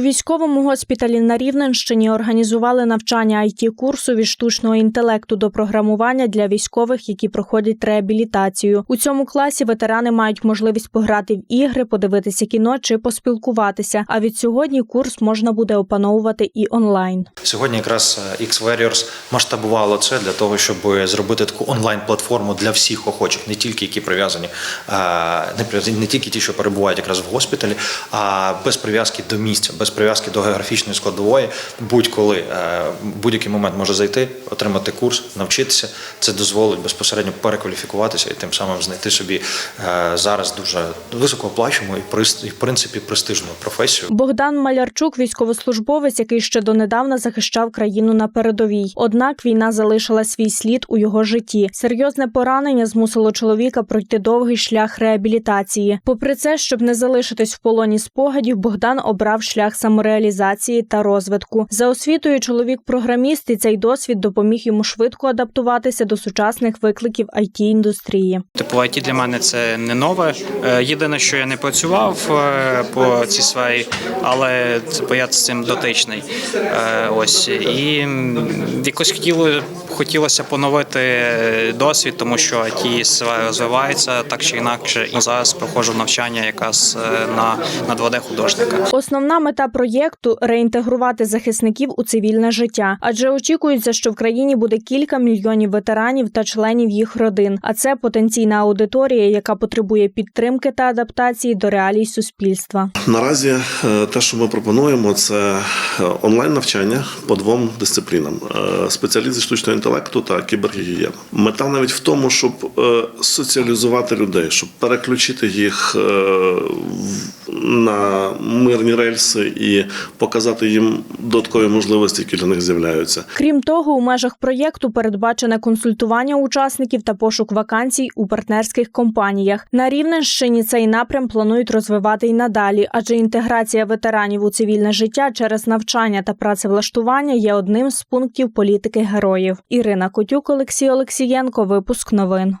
У військовому госпіталі на Рівненщині організували навчання it курсу від штучного інтелекту до програмування для військових, які проходять реабілітацію. У цьому класі ветерани мають можливість пограти в ігри, подивитися кіно чи поспілкуватися. А від сьогодні курс можна буде опановувати і онлайн. Сьогодні якраз е, X-Warriors масштабувало це для того, щоб зробити таку онлайн-платформу для всіх охочих, не тільки які е, прив'язані- не тільки ті, що перебувають якраз в госпіталі, а без прив'язки до місця, без прив'язки до географічної складової. Будь-коли е, будь-який момент може зайти, отримати курс, навчитися. Це дозволить безпосередньо перекваліфікуватися і тим самим знайти собі е, зараз дуже високооплачувану і в принципі престижну професію. Богдан Малярчук, військовослужбовець, який ще донедавна захищав країну на передовій. Однак війна залишила свій слід у його житті. Серйозне поранення змусило чоловіка пройти довгий шлях реабілітації. Попри це, щоб не залишитись в полоні спогадів, Богдан обрав шлях самореалізації та розвитку. За освітою чоловік програміст, і цей досвід допоміг йому швидко адаптуватися до сучасних викликів it індустрії. Типу, IT для мене це не нове. Е, Єдине, що я не працював е, по цій сфері, але типу, я з цим дотичний. Е, Ось і якось хотіло, хотілося поновити досвід, тому що IT сфера розвивається так чи інакше. І зараз проходжу навчання якраз на, на 2D художника. Основна мета проєкту реінтегрувати захисників у цивільне життя, адже очікується, що в країні буде кілька мільйонів ветеранів та членів їх родин. А це потенційна аудиторія, яка потребує підтримки та адаптації до реалій суспільства. Наразі е, те, що ми пропонуємо, це е, онлайн навчання по двом дисциплінам: Е, спеціаліст штучного інтелекту та кібергігієна. Мета навіть в тому, щоб соціалізувати людей, щоб переключити їх в- на мирні рельси і показати їм додаткові можливості, які для них з'являються. Крім того, у межах проєкту передбачене консультування учасників та пошук вакансій у партнерських компаніях. На Рівненщині цей напрям планують розвивати й надалі, адже інтеграція ветеранів у цивільне життя через навчання та працевлаштування є одним з пунктів політики героїв. Ірина Котюк, Олексій Олексієнко. Випуск новин.